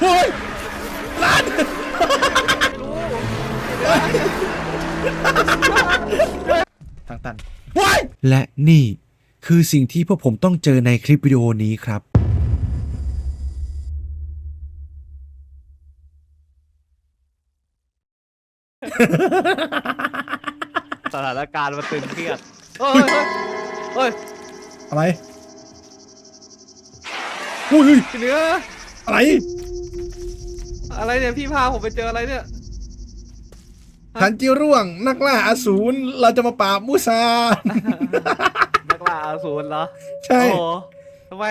โอ้ยลันทางตันว้ายและนี่คือสิ่งที่พวกผมต้องเจอในคลิปวิดีโอนี้ครับ สถานการณ์มันตึงเครียดเฮ้ยเฮ้ยอะไรอุ้ยเฮ้ยพี่เนื้ออะไร อะไรเนี่ยพี่พาผมไปเจออะไรเนี่ยทันจิร่วง นักล่าอสูรเราจะมาปราบมูซา นักล่าอสูรเหรอใช่ โอ้โหทำไม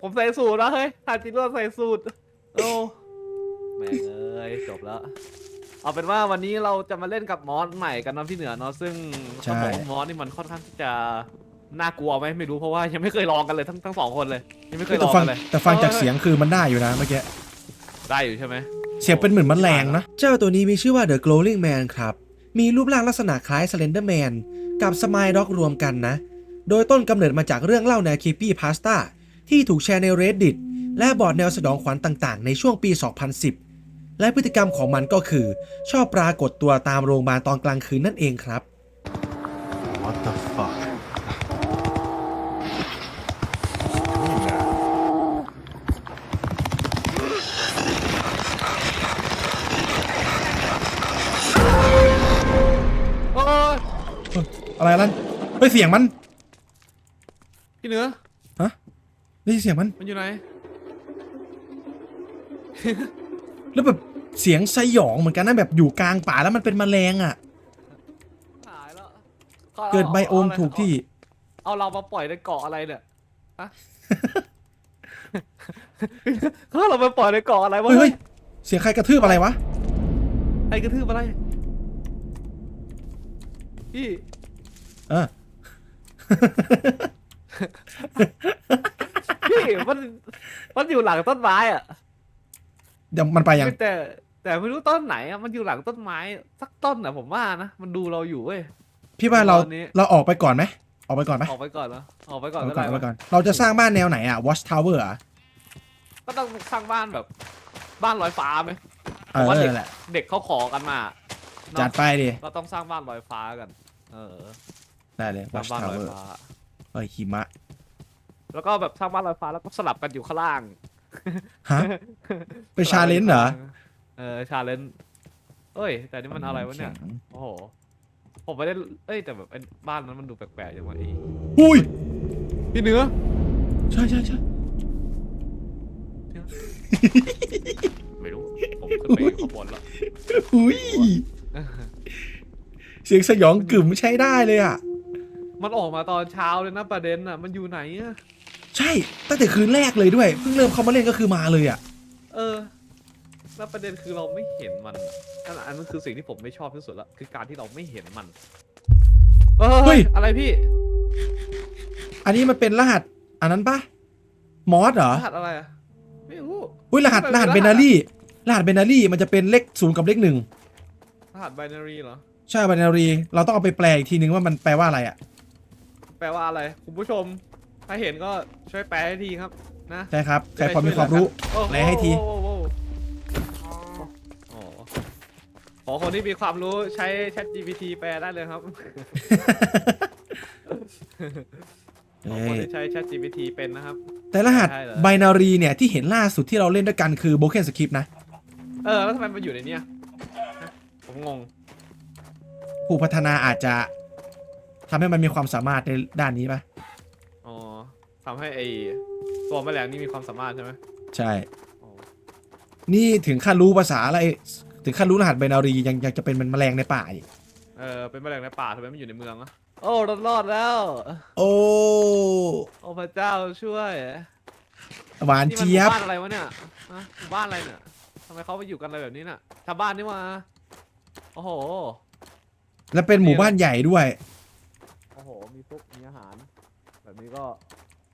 ผมใส่สูตรนะเฮ้ยทานจิโร่ใส่สูตรโอ้แม่งเอ้ยจบแล้ว เอาเป็นว่าวันนี้เราจะมาเล่นกับมอสใหม่กันนะพี่เหนือเนาะซึ่งใช่เขาบอกว่ามอสนี่มันค่อนข้างที่จะน่ากลัวไหมไม่รู้เพราะว่ายังไม่เคยลองกันเลยทั้งทั้งสองคนเลย ยังไม่เคยลแต่องฟังกันเลยแต่ฟังจากเสียงคือมันได้อยู่นะเมื่อกี้ ได้อยู่ใช่ไหม เสียงเป็นเหมือนมันแรงนะ เจ้าตัวนี้มีชื่อว่า The Glowing Man ครับ มีรูปร่างลักษณะคล้าย Slender Man กับ Smile Dog รวมกันนะ โดยต้นกำเนิดมาจากเรื่องเล่าแนว Creepy Pasta ที่ถูกแชร์ใน Reddit และบอร์ดแนวสดองขวัญต่างๆ ในช่วงปี 2010 และพฤติกรรมของมันก็คือ ชอบปรากฏตัวตามโรงพยาบาลตอนกลางคืนนั่นเองครับ อะไรลั่นเฮ้ยเสียงมัน พี่เหนือฮะได้ยินเสียงมัน มันอยู่ไหน แล้วแบบเสียงสยองเหมือนกันนะแบบอยู่กลางป่าแล้วมันเป็นแมลงอะ หายแล้วเกิดไบโอมถูกที่ เอาเรามาปล่อยในเกาะอะไรเนี่ยฮะ เขาเราไปปล่อยในเกาะอะไรวะเฮ้ยเฮ้ยเสียงใครกระทืบอะไรวะ ไอ้กระทืบอะไร พี่เออ พี่มันมันอยู่หลังต้นไม้อะเดี๋ยวมันไปยัง แต่ แต่ไม่รู้ต้นไหนอะมันอยู่หลังต้นไม้สักต้นอะผมว่านะมันดูเราอยู่เว้ย พี่ว่าเราตอนนี้ เราออกไปก่อนไหมออกไปก่อนไหมออกไปก่อนนะออกไปก่อออนกไปก็ก่อนได้ออกไปวะก่อน เราจะสร้างบ้านแนวไหนอะ watch tower อะก็ต้องสร้างบ้านแบบ บ้านลอยฟ้าไหม เออว่าเด็กนั่นแหละ เด็กเขาขอกันมาเนอะจัดไปดิเราต้องสร้างบ้านลอยฟ้ากัน เออได้เลยสร้าง watch บ้านลอย tower ฟ้า เอ้ยหิมะแล้วก็แบบสร้างบ้านลอยฟ้าแล้วก็สลับกันอยู่ข้างล่างฮะ ไปชาเลนจ์เหรอเออชาเลนจ์เอ้ย แต่นี่มันอะไรวะเนี่ย โอ้โห ผมไม่ได้ เอ้ยแต่แบบไอ้บ้านนั้นมันดูแปลกๆอย่างว่าไอ้อุ้ยพี่เนื้อ ใช่ใช่ใช่ไม่รู้ ผมขึ้นไปข้างบนแล้วอุ้ย เสียงสยองกึ่มใช้ได้เลยอะ มันออกมาตอนเช้าเลยนะประเด็นอะ มันอยู่ไหนอะ ใช่ตั้งแต่คืนแรกเลยด้วย เพิ่งเริ่มเข้ามาเล่นก็คือมาเลยอะ เออ แล้วประเด็นคือเราไม่เห็นมันนั่นแหละอันนั้นคือสิ่งที่ผมไม่ชอบที่สุดละคือการที่เราไม่เห็นมันเออเฮ้ย อะไรพี่อันนี้มันเป็นรหัส อันนั้นปะมอสเหรอรหัสอะไรอะไม่รู้ อุ้ยรหัสมันรเป็นหัสรหัสเบนารี่รหัสเบนารี่มันจะเป็นเลขศูนย์กับเลขหนึ่งรหัสไบนารีเหรอ ใช่เบนารี่เราต้องเอาไปแปลอีกทีนึงว่ามันแปลว่าอะไรอะ แปลว่าอะไร คุณผู้ชม ถ้าเห็นก็ช่วยแปลให้ทีครับ นะใช่ครับใครพอมีความรู้โอ้โแปลให้ที โอ้โหโอ้โหขอคนที่มีความรู้ใช้ Chat GPT แปลได้เลยครับ ขอคนที่ใช้ Chat GPT เป็นนะครับ แต่รหัส ใช่เหรอไบนารีเนี่ย ที่เห็นล่าสุดที่เราเล่นด้วยกันคือ Broken Script นะ เออ แล้วทำไมมันอยู่ในเนี้ยฮะผมงง ผู้พัฒนาอาจจะทำให้มันมีความสามารถในด้านนี้ปะอ๋อทำให้ไอตัวแมลงนี่มีความสามารถใช่ไหมใช่ อ๋อนี่ถึงขั้นรู้ภาษาอะไร ถึงขั้นรู้รหัสไบนารียังยังจะเป็นมันแมลงในป่าอีกเออเป็นแมลงในป่าทำไมไม่อยู่ในเมืองอะโอ้รอดรอดแล้ว โอ้โอ้พระเจ้าช่วยหวานนี่มันหเจี๊ยมู่บบ้านอะไรวะเนี่ยฮะหมู่บ้านอะไรเนี่ยทำไมเขาไปอยู่กันอะไรแบบนี้น่ะชาวบ้านนี่มาโอ้โห และเป็นหมู่บ้านใหญ่ด้วย โอ้โห มีซุปมีอาหาร แบบนี้ก็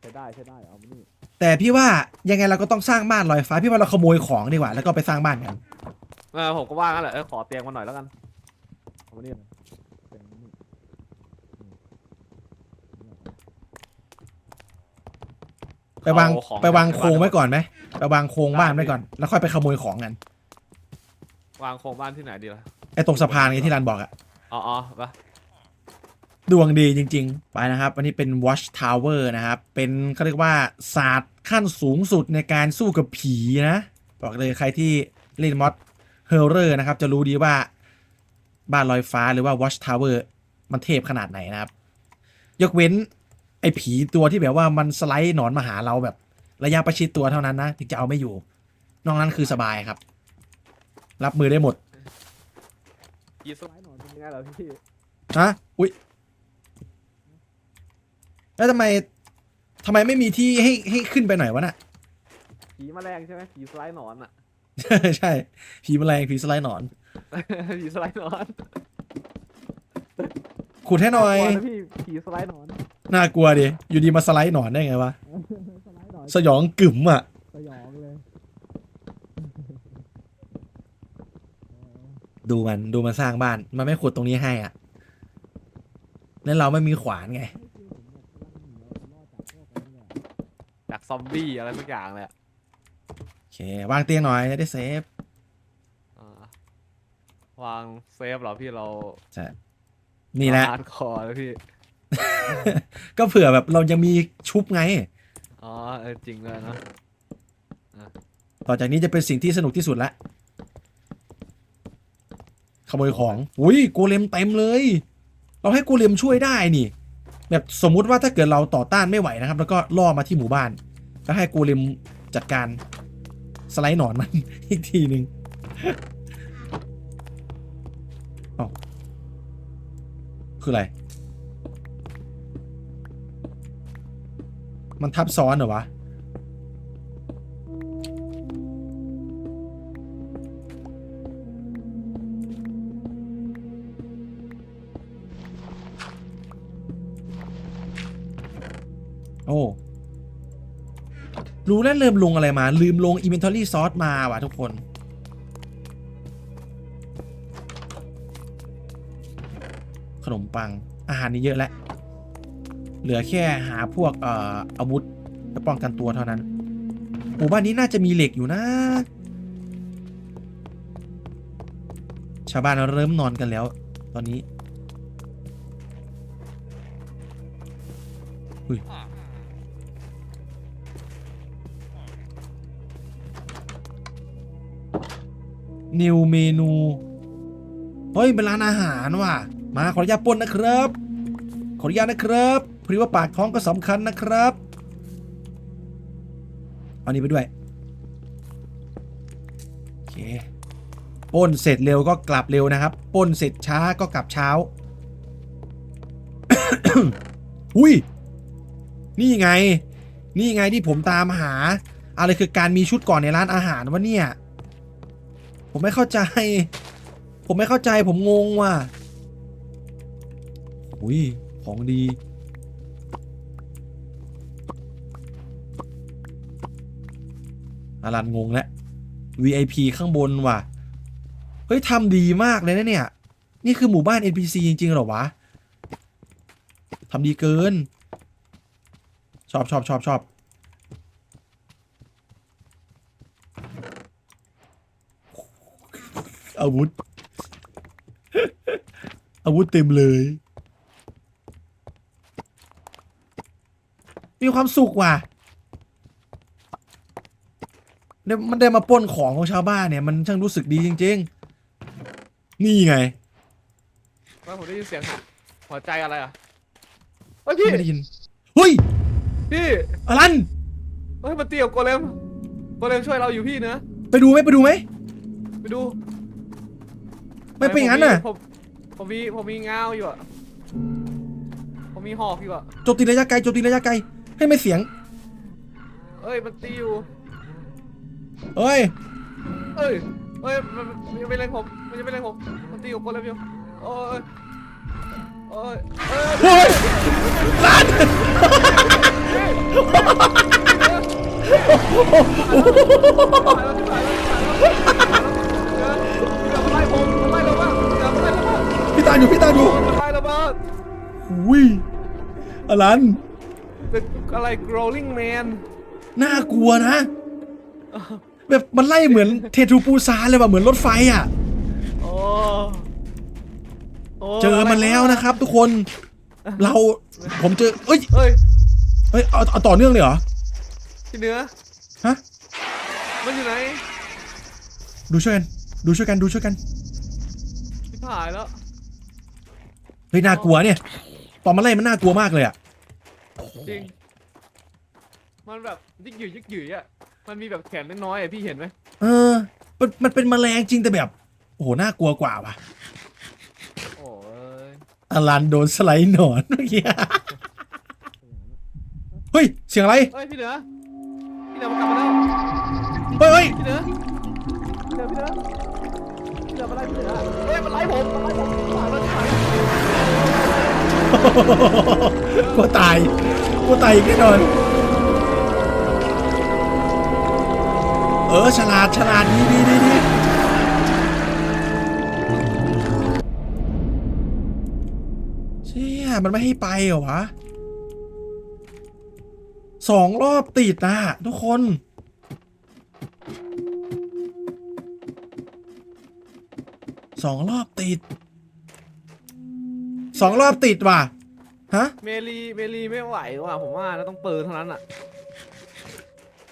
ใช้ได้ใช้ได้เอามานี่แต่พี่ว่ายังไงเราก็ต้องสร้างบ้านลอยฟ้า พี่ว่าเราขโมยของดีกว่า แล้วก็ไปสร้างบ้านกันเออผมก็ว่างั้นแหละเออขอเตียงมาหน่อยแล้วกันเอามานี่เลยเตียงมานี่ไปวางเอาของไปวางโครงไว้ก่อนไหมไปวางโครงบ้านไว้ก่อน แล้วค่อยไปขโมยของกัน วางโครงบ้านที่ไหนดีล่ะไอ้ตรงสะพานไงที่รันบอกอะ อ๋ออ๋อปะดวงดีจริง ๆ ไปนะครับอันนี้เป็น Watch Tower นะครับ เป็นเขาเรียกว่าศาสตร์ขั้นสูงสุดในการสู้กับผีนะ บอกเลยใครที่เล่นมอดเฮอร์เรอร์นะครับ จะรู้ดีว่าบ้านลอยฟ้าหรือว่า Watch Tower มันเทพขนาดไหนนะครับ ยกเว้นไอ้ผีตัวที่แบบว่ามันสไลด์หนอนมาหาเราแบบระยะประชิดตัวเท่านั้นนะถึงจะเอาไม่อยู่ นอกนั้นคือสบายครับ รับมือได้หมดกีสไลด์หน อนเป็นยังไงเหรอพี่ฮะอุ้ยแล้วทำไมทำไมไม่มีที่ให้ให้ขึ้นไปหน่อยวะน่ะ ผีแมลงใช่ไหมผีสไลด์หนอนอะ ใช่ผีแมลงผีสไลด์หนอน ผีสไลด์หนอนขุดให้หน่อย กลัวนะพี่ผีสไลด์หนอนน่ากลัวดิ อยู่ดีมาสไลด์หนอนได้ไงวะ สไลด์หนอนสยองกึ๋มอะ สยองเลย ดูมันดูมันสร้างบ้าน มันไม่ขุดตรงนี้ให้อะ แล้วเราไม่มีขวานไงจากซอมบี้อะไรสักอย่างเลยอะโอเควางเตียงหน่อยจะได้เซฟ อ่าวางเซฟเหรอพี่เราใช่นี่แหละฮาร์ดคอร์เลยพี่ ก็เผื่อแบบเรายังมีชุบไง อ๋อเออจริงเลยเนอะต่อจากนี้จะเป็นสิ่งที่สนุกที่สุดละ ขโมยของ อุ้ยโกเลมเต็มเลย เราให้โกเลมช่วยได้นี่ แบบสมมุติว่าถ้าเกิดเราต่อต้านไม่ไหวนะครับ แล้วก็ล่อมาที่หมู่บ้าน แล้วให้โกเลมจัดการสไลด์หนอนมันอีกทีหนึ่งอ้าคืออะไร มันทับซ้อนเหรอวะ โอ้รู้แล้วลืมลงอะไรมา ลืมลง inventory source มาว่ะทุกคน ขนมปังอาหารนี่เยอะแล้ว เหลือแค่หาพวกเอ่ออาวุธเพื่อป้องกันตัวเท่านั้นหมู่บ้านนี้น่าจะมีเหล็กอยู่นะ ชาวบ้านเริ่มนอนกันแล้ว ตอนนี้อุ้ย นิวเมนู เฮ้ย เป็นร้านอาหารว่ะ มาขออนุญาตป้นนะครับ ขออนุญาตนะครับพอดีว่าปากท้องก็สำคัญนะครับ เอานี้ไปด้วย โอเคป้นเสร็จเร็วก็กลับเร็วนะครับป้นเสร็จช้าก็กลับเช้า อุ้ย นี่ไง นี่ไงที่ผมตามหา อะไรคือการมีชุดก่อนในร้านอาหารวะเนี่ย ผมไม่เข้าใจ ผมไม่เข้าใจผมงงว่ะอุ้ยของดี อารันงงแล้ว VIP ข้างบนว่ะ เฮ้ยทำดีมากเลยนะเนี่ย นี่คือหมู่บ้าน NPC จริงๆหรอวะทำดีเกิน ชอบชอบชอบชอบ อาวุธ อาวุธเต็มเลย มีความสุขว่ะเนี่ยมันได้มาปล้นของของชาวบ้านเนี่ย มันช่างรู้สึกดีจริง ๆ นี่ไง ว่าผมได้ยินเสียงหัวใจอะไรอะเฮ้ยพี่ไม่ได้ยินเฮ้ยพี่อลันเฮ้ยมันเตียวโกเลมโกเลมช่วยเราอยู่พี่นะไปดูไหมไปดูไหมไปดู ไม่เป็นอย่างนั้นน่ะ ผมผมมีผมมีงาวอยู่อะผมมีหอกอยู่อะโจมตีระยะไกลโจมตีระยะไกลให้ไม่เสียง เอ้ยมันตีอยู่เอ้ย เอ้ยเอ้ยมันมันมันจะไปเล่นผมมันจะไปเล่นผมมันตีกับโกเลมอยู่โอ้ยโอ้ยเอ้ยเฮ้ยลันตายแล้วตายแล้วตายแล้ว บ้างพี่ตาอยู่พี่ตาอยู่มันไล่เราบ้างอุ้ยอลันเป็นอะไร growling man น่ากลัวนะ แบบมันไล่เหมือนเททูปูซานเลยว่ะเหมือนรถไฟอะโอ้โเจอมันแล้วนะครับ ทุกคนเราผมเจอเอ้ยเฮ้ยเฮ้ยเอาเอาต่อเนื่องเลยเหรอพี่เนื้อฮะมันอยู่ไหนดูช่วยกันดูช่วยกันดูช่วยกันพี่ผายแล้ว เฮ้ยน่ากลัวเนี่ย ตอนมันไล่มันน่ากลัวมากเลยอะจริง มันแบบยึกหยืยยึกหยืยอะ มันมีแบบแขนน้อยๆอะพี่เห็นไหมเออ มันมันเป็นแมลงจริงแต่แบบ โอ้โหน่ากลัวกว่าว่ะโอ้ยอลันโดนสไลด์หนอนเมื่อกี้เฮ้ยเสียงอะไรเฮ้ยพี่เหนือพี่เหนือมันกลับมาแล้วเฮ้ยเฮ้ยพี่เหนือพี่เหนือพี่เหนือพี่เหนือมาไล่พี่เหนือเฮ้ยมันไล่ผมมันไล่ผมผ่านแล้วผ่านแล้ว กลัวตายกลัวตายอีกแน่นอน เออฉลาดฉลาดดีดีดีดีเชี่ยมันไม่ให้ไปเหรอวะสองรอบติดนะทุกคนสองรอบติด สองรอบติดว่ะฮะเมลีเมลีไม่ไหวว่ะผมว่านะต้องเปิดเท่านั้นอะ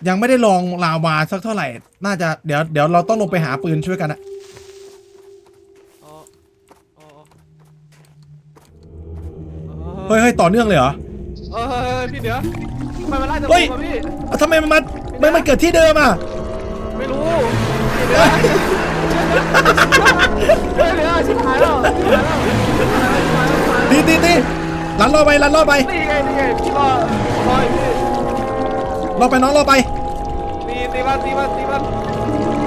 ยังไม่ได้ลองลาวาสักเท่าไหร่ น่าจะเดี๋ยวเดี๋ยวเราต้องลงไปหาปืนช่วยกันอะอ๋ออ๋อเฮ้ยเฮ้ยต่อเนื่องเลยเหรอ เฮ้ยเฮ้ยเฮ้ยพี่เหนือทำไมมันไล่จากผเฮ้ย มอะพี่ อะทำไมมันมาไม่มันเกิดที่เดิมอะ ไม่รู้พี่เหนือเฮ้ยเหนือชิบหายแล้วชิบหายแล้ว ตีตีตีลันรอไปลันรอไปนี่ไงนี่ไงพี่รอรออยู่พี่รอไปน้องรอไปตีตีมันตีมันตีมัน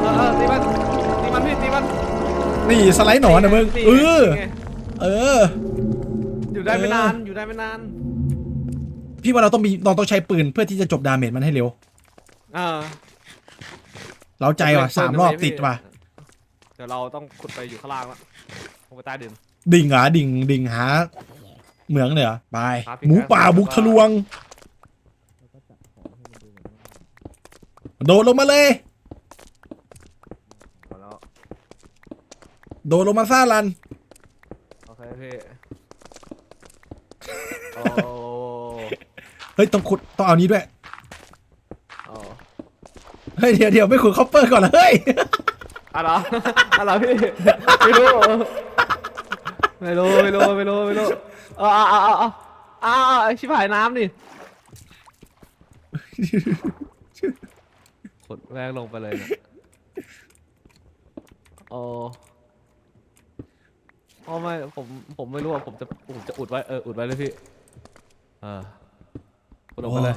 เออเออตีมันตีมันพี่ตีมันนี่สไลด์หนอนนะมึงนี่เออไงเออ อยู่ได้ไม่เออนานอยู่ได้ไม่นาน พี่ว่าเราต้องมีเราต้องใช้ปืนเพื่อที่จะจบดาเมจมันให้เร็วเออเราใจว่ะสามรอบติดว่ะเดี๋ยวเราต้องขุดไปอยู่ข้างล่างแล้วลงไปใต้ดิน ดิ่งเหรอดิ่งดิ่งหาเหมืองเลยเหรอไปครับพี่หมูป่าครับบุกทะลวง โดดลงมาเลย เอาแล้วโดดลงมาซ่าลัน โอเคพี่โอ้เฮ้ยต้องขุดต้องเอานี้ด้วย โอ้เฮ้ยเดี๋ยวเดี๋ยวไม่ขุดคอปเปอร์ก่อนเหรอเฮ้ย อะไรอะไรพี่ไม่รู้ ไม่รู้ไม่รู้ไม่รู้ไม่รู้เออเอาเอาเอาเอาเอาเอาไอชิบหายน้ำนี่ขุดแรงลงไปเลยเนี่ยโอ้โอ้ไม่ผมผมไม่รู้ว่าผมจะผมจะอุดไว้เอออุดไว้เลยพี่เออขุดลงไปเลย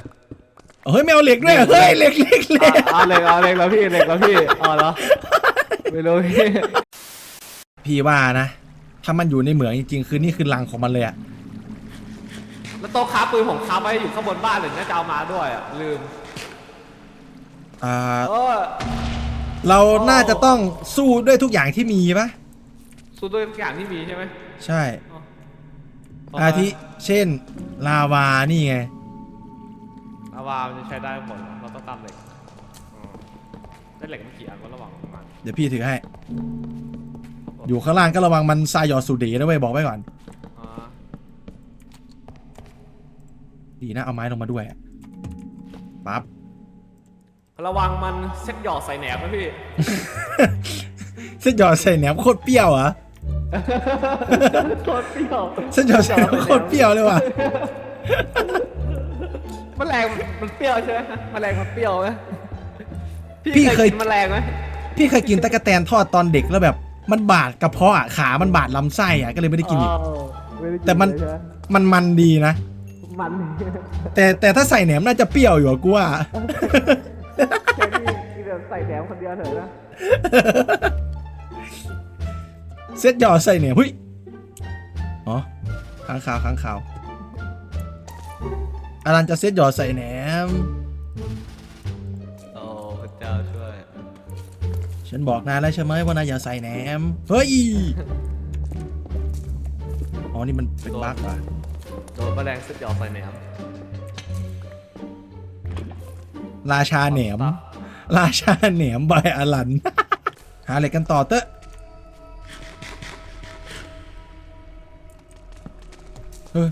เฮ้ยไม่เอาเหล็กด้วยเหรอเฮ้ยเหล็กเหล็กเหล็กเอาเหล็กเอาเหล็กแล้วพี่เหล็กแล้วพี่เอาเหรอไม่รู้พี่พี่ว่านะ ถ้ามันอยู่ในเหมืองจริงๆ คือนี่คือรังของมันเลยอะแล้วโต๊ะค้าปืนผมค้าไว้อยู่ข้างบนบ้านเลยน่าจะเอามาด้วยอะลืมอ่า เออเราน่าจะต้องสู้ด้วยทุกอย่างที่มีปะสู้ด้วยทุกอย่างที่มีใช่ไหมใช่อ๋ออาทิเช่น ลาวานี่ไง อาวามันจะใช้ได้หมดเราต้องตามเหล็กอ๋อได้เหล็กไม่กี่อันก็ระหว่างประมาณเดี๋ยวพี่ถือให้ อยู่ข้างล่างก็ระวังมันซายอสุดีนะเว้ยบอกไว้ก่อนอ่าดีนะเอาไม้ลงมาด้วยอะปั๊บ ระวังมันเซ็ตหยอดใส่แหนบนะพี่ เส้นหยอดใส่แหนมโคตรเปรี้ยวเหรอะโคตรเปรี้ยวเส้นหยอดใส่แหนมโคตรเปรี้ยวเลยว่ะแมลงมันเปรี้ยวใช่ไหมแมลงมันเปรี้ยวไหมพี่เคยกินแมลงไหมพี่เคยกินตะกะแตนทอดตอนเด็กแล้วแบบ มันบาดกระเพาะอะขามันบาดลำไส้อะก็เลยไม่ได้กินอีก อ๋อไม่ได้กิแต่มัน เลยใช่ไหมันมันดีนะ มันแต่แต่ถ้าใส่แหนมน่าจะเปรี้ยวอยู่อะกูว่า แค่นี้กินแบบใส่แหนมคนเดียวเถอะนะเซ็ตหยอดใส่แหนมเฮ้ย อ๋อค้างคาวค้างคาวอารันจะเซ็ตหยอดใส่แหนม ฉันบอกนายแล้วใช่ไหมว่านายอย่าใส่แหนม เฮ้ย อ๋อ นี่มันเป็นบั๊กว่ะโดนแมลงเซ็ตหยอดใส่แหนมราชาแหนม ราชาแหนมใบายอลัน หาเหล็กกันต่อเตอะเออ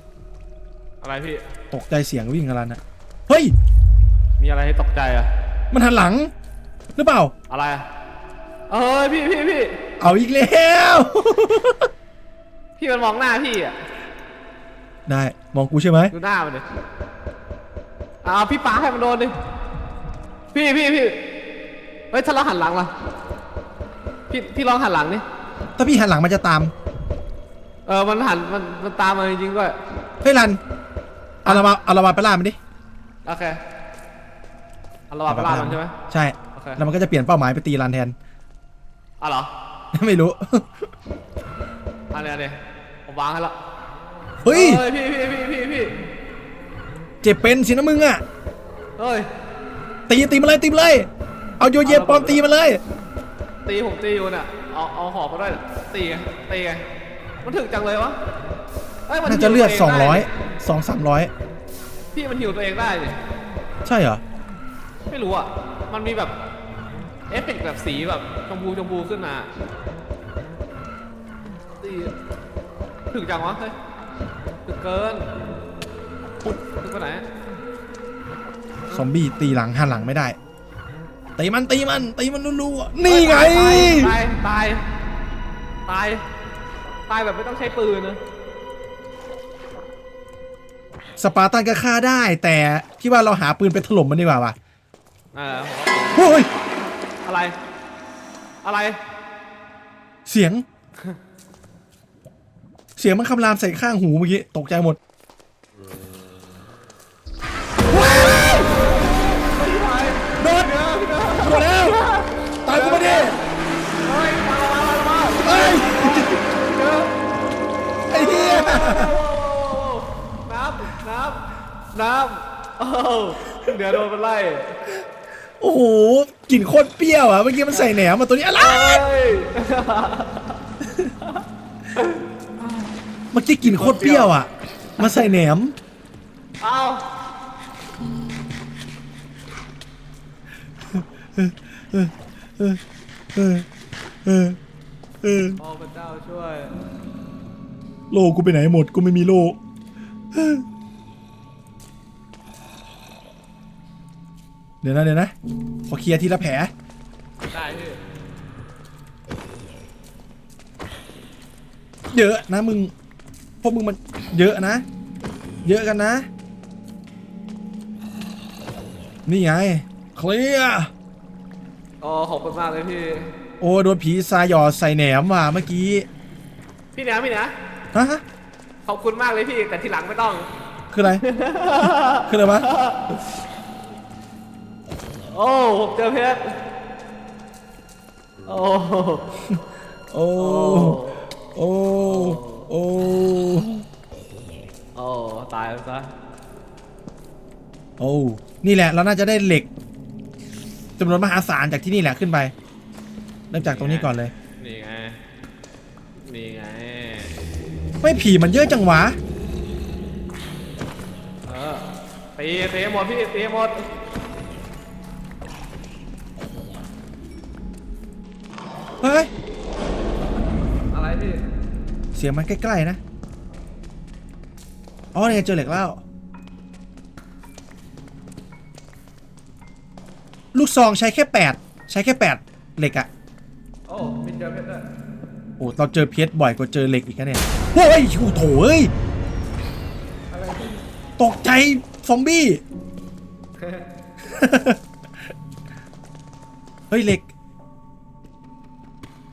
อะไรพี่ ตกใจเสียงวิ่งอลันอะเฮ้ย มีอะไรให้ตกใจอะ มันหันหลัง หรือเปล่า อะไรอะ เอ้ยพี่พี่พี่เอาอีกแล้ว พี่มันมองหน้าพี่อะได้มองกูใช่ไหมดูหน้ามันดิอ่าพี่ปาให้มันโดนดิพี่พี่พี่เฮ้ยถ้าเราหันหลังล่ะพี่พี่ลองหันหลังดิถ้าพี่หันหลังมันจะตาม เออมันหันมันมันตามมาจริงๆด้วยเฮ้ยรันเอาละมาเอาละมาไปล่ามันดิโอเคเอาระวังไปล่ามันใช่ไหมใช่ โอเค แล้วมันก็จะเปลี่ยนเป้าหมายไปตีรันแทน อะเหรอไม่รู้ อันนี้อันนี้ผมวางให้ละเฮ้ยเฮ้ยพี่พี่พี่พี่พี่เจ็บเป็นสินะมึงอะเฮ้ย ตีตีมาเลยตีมาเลย เอาโยเยปอมตีมาเลย ตีผมตีอยู่เนี่ยเอาเอาหอกมาด้วยเนี่ยตีไงตีไงมันถึงจังเลยวะเอ้ยมันน่าจะเลือด หิวตัวงได้200 2 300 พี่มันหิวตัวเองได้ดิใช่เหรอ ไม่รู้อะ มันมีแบบ เอฟเฟกต์แบบสีแบบชมพูชมพูขึ้นมาตีถึงจังวะเฮ้ยถึงเกินถึงไปไหนซอมบี้ตีหลังหันหลังไม่ได้ตีมันตีมันตีมันรัวๆนี่ไง ตายตายตายตายแบบไม่ต้องใช้ปืนนะสปาร์ตันก็ฆ่าได้ แต่พี่ว่าเราหาปืนไปถล่มมันดีกว่าว่ะเออเฮ้ย อะไร อะไร เสียง เสียงมันคำรามใส่ข้างหูเมื่อกี้ตกใจหมดโดนโดนแล้วตายกูมาดิเฮ้ยมามามามาเฮ้ยเจอไอ้เหี้ยน้ำน้ำน้ำโอ้เดี๋ยวโดนมันไล่ โอ้โหกลิ่นโคตรเปรี้ยวอะเมื่อกี้มันใส่แหนมมาตัวนี้อะไรเฮ้ยเมื่อกี้กลิ่นโคตรเปรี้ยวอะมาใส่แหนมเอาเออเออเออโอ้พระเจ้าช่วย โลกูไปไหนหมดกูไม่มีโล เดี๋ยวนะเดี๋ยวนะขอเคลียร์ทีละแผลได้พี่เยอะนะมึงพวกมึงมันเยอะนะ เยอะกันนะ นี่ไงเคลียร์โอ้ขอบคุณมากเลยพี่ โอ้โดนผีซายหยอดใส่แหนมว่ะเมื่อกี้พี่เหนะพี่เหนะฮะฮะขอบคุณมากเลยพี่ แต่ทีหลังไม่ต้อง คืออะไร คืออะไรวะ โอ้ผมเจอเพชรโอ้โอ้โอ้โอ้โอ้ตายแล้วซะโอ้นี่แหละ เราน่าจะได้เหล็กจำนวนมหาศาลจากที่นี่แหละขึ้นไป เริ่มจากตรงนี้ก่อนเลย นี่ไง นี่ไง ไม่ผีมันเยอะจังวะ เออตีตีให้หมดพี่ตีให้หมด เฮ้ย อะไรพี่ เสียงมันใกล้ๆนะ อ๋อเนี่ยเจอเหล็กแล้ว ลูกซองใช้แค่แปดใช้แค่แปดเหล็กอะโอ้มีเจอเพชรด้วยโอ้เราเจอเพชรบ่อยกว่าเจอเหล็กอีกนะเนี่ยเฮ้ยโอ้โถเอ้ย อะไรพี่ ตกใจซอมบี้ เฮ้ยเหล็ก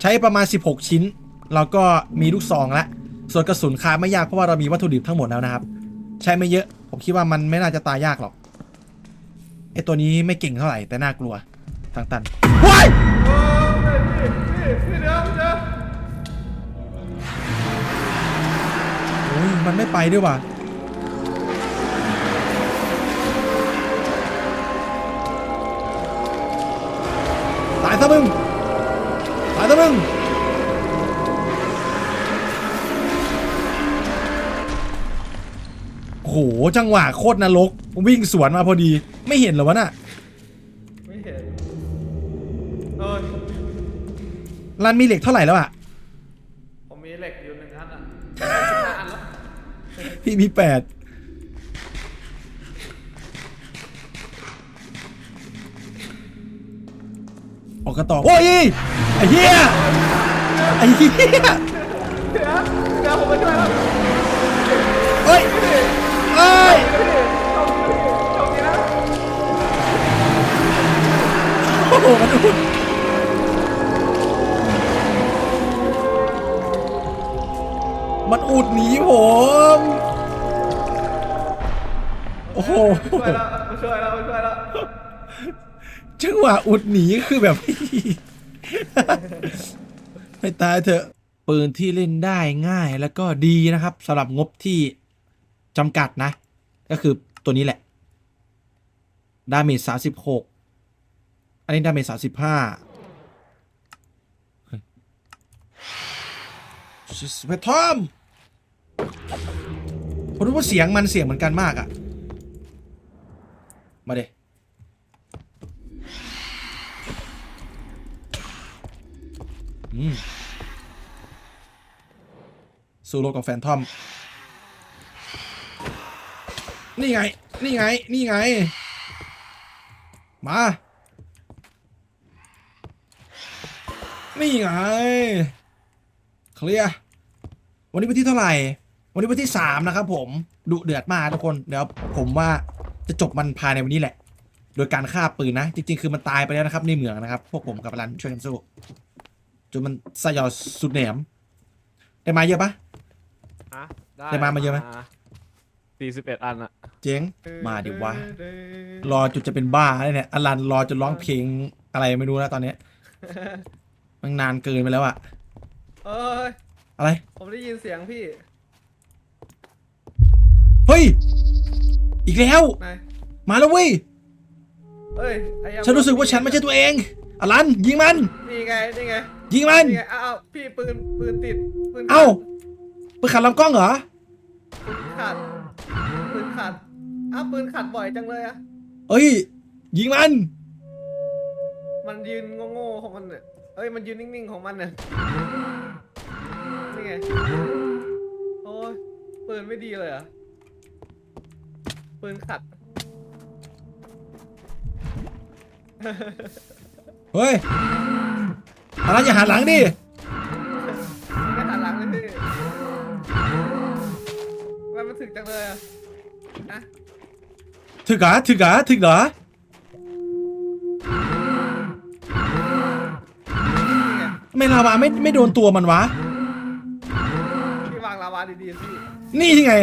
ใช้ประมาณ 16 ชิ้น เราก็มีลูกซองละส่วนกระสุนคาไม่ยากเพราะว่าเรามีวัตถุดิบทั้งหมดแล้วนะครับ ใช้ไม่เยอะ ผมคิดว่ามันไม่น่าจะตายยากหรอกไอตัวนี้ไม่เก่งเท่าไหร่แต่น่ากลัวทางตันว้ายโอ้ยพี่พี่พี่เดี๋ยวพี่เดี๋ยวโอ้ยมันไม่ไปด้วยว่ะตายซะมึง จังหวะโคตรนรกวิ่งสวนมาพอดี ไม่เห็นหรอวะน่ะไม่เห็นเอ้รันมีเหล็กเท่าไหร่แล้วอะผมมีเหล็กอยู่หนึ่งอันอะานแล้พี่มีแปดออกกระตอกโอ้ยไอ้เหี้ยไอ้เหี้ย เดี๋ยวเดี๋ยวผมมาช่วยแล้ว โอ้มันอุดมันอุดหนีผม โอ้โหช่วยแล้วมาช่วยแล้วมาช่วยแล้วจังหวะอุดหนีคือแบบไปตายเถอะปืนที่เล่นได้ง่ายแล้วก็ดีนะครับสำหรับงบที่จำกัดนะ ก็คือตัวนี้แหละ ดาเมจสามสิบหก อันนี้ดาเมจสามสิบห้าสเปทอมผมรู้ว่าเสียงมันเสียงเหมือนกันมากอะมาเดอืมสู้รบกับแฟนทอม นี่ไง นี่ไง นี่ไง มา นี่ไง เคลียร์วันนี้วันที่เท่าไหร่ วันนี้วันที่สามนะครับผมดุเดือดมากทุกคน เดี๋ยวผมว่าจะจบมันภายในวันนี้แหละ โดยการฆ่าปืนนะ จริง ๆ คือมันตายไปแล้วนะครับในเหมืองนะครับ พวกผมกับรันช่วยกันสู้จนมันสยองสุดแหนมได้มาเยอะปะ ฮะได้มามาเยอะไหม สี่สิบเอ็ดอันอะเจ๊งมาดิวะ รอจุดจะเป็นบ้าเลยเนี่ยอลันรอจนร้องเพลงอะไรไม่รู้แล้วตอนเนี้ย มันนานเกินไปแล้วอะเอ้ยอะไร ผมได้ยินเสียงพี่เฮ้ย อีกแล้วนายมาแล้วเว้ย เอ้ยไอ้ยังฉันรู้สึกว่าฉันไม่ใช่ตัวเอง อลัน ยิงมัน นี่ไงนี่ไงยิงมัน นี่ไงอ้าวพี่ปืนปืนติดปืนเอ้าไปขัดลำกล้องเหรอ ปืนขาดปืนขาดอ้าวปืนขาดบ่อยจังเลยอะเอ้ย ยิงมัน มันยืนโง่ๆของมันเนี่ย เอ้ยมันยืนนิ่งๆของมันเนี่ยนี่ไงโอ้ยปืนไม่ดีเลยเหรอะปืนขัด เฮ้ยอลันอย่าหันหลังดิไม่หันหลังเลยพี่มันมันถึกจังเลยอะอะถึกเหรอถึกเหรอถึกเหรอ ไงทำไม่ลาวาไม่ไม่โดนตัวมันวะ พี่วางลาวาดีๆพี่นี่ไง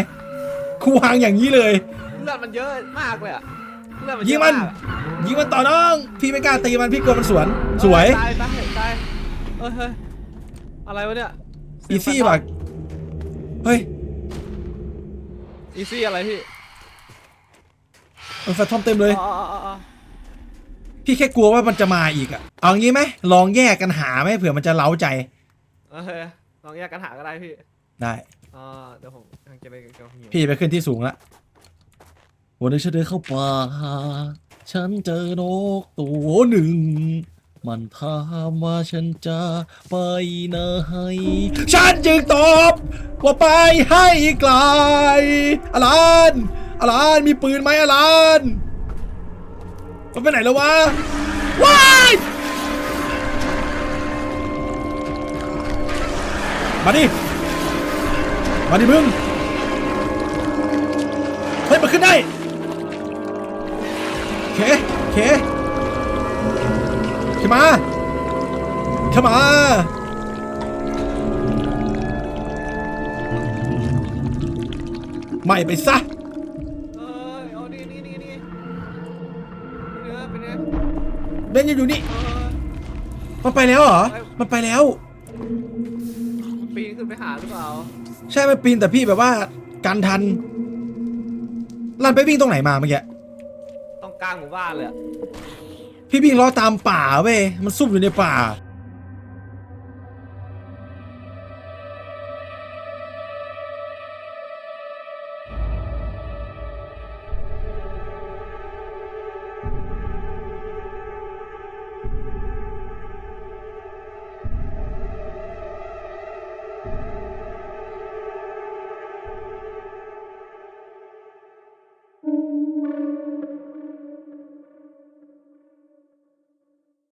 คูวางอย่างนี้เลย เลือดมันเยอะมากเลยอะเลือดมันเยยิงอะมันมากอะยิงมันต่อน้อง พี่ไม่กล้าตีมันพี่กลัวมันสวน สวย ตายตายตายเอ้ยเฮ้ยอะไรวะเนี่ยอีซี่ว่ะเฮ้ยอีซี่อะไรพี่เออแฟนทอมเต็มเลย อ๋ออ๋ออ๋ออ๋อ พี่แค่กลัวว่ามันจะมาอีกอะเอางี้ไหมลองแยกกันหาไหมเผื่อมันจะเล้าใจโอเคลองแยกกันหาก็ได้พี่ได้ อ่าเดี๋ยวผมทางเก็บไปเก็บหิวพี่ไปขึ้นที่สูงละวันนี้ฉันเดินเข้าป่า ฉันเจอนกตัวหนึ่ง มันถามว่าฉันจะไปไหนฉันจึงตอบว่าไปให้ไกลอลันอลันมีปืนไหมอลัน มันไปไหนแล้ววะว้ายมาดิ มาดิมึง เฮ้ยมันขึ้นได้เคเคขึ้นมาขึ้นมาไม่ไปซะ เนื้อเป็นเนื้อเบนยังอยู่นี่ เออ มันไปแล้วเหรอมันไปแล้วมันปีนขึ้นไปหาหรือเปล่า ใช่มันปีนแต่พี่แบบว่ากันทัน ลันไปวิ่งตรงไหนมาเมื่อกี้ ต้องกลางหมู่บ้านเลยอะพี่วิ่งล้อตามป่าเว้ย มันซุ่มอยู่ในป่า